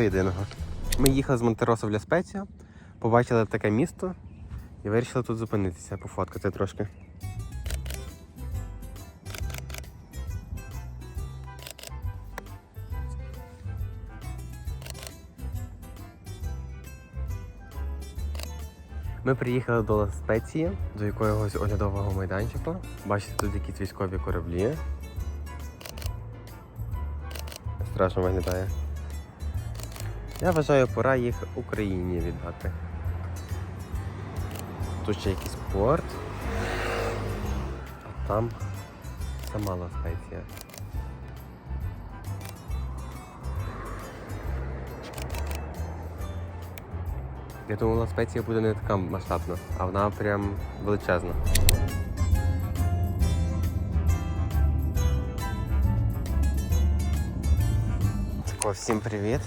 Єдиного. Ми їхали з Монтеросо в Ля побачили таке місто і вирішили тут зупинитися, пофоткати трошки. Ми приїхали до Ла Спеції, до якогось оглядового майданчику. Бачите, тут якісь військові кораблі. Страшно виглядає. Я вважаю, пора їх Україні віддати. Тут ще якийсь порт. А там сама Ла Спеція. Я думав, Ла Спеція буде не така масштабна, а вона прям величезна. Тако, всім привіт.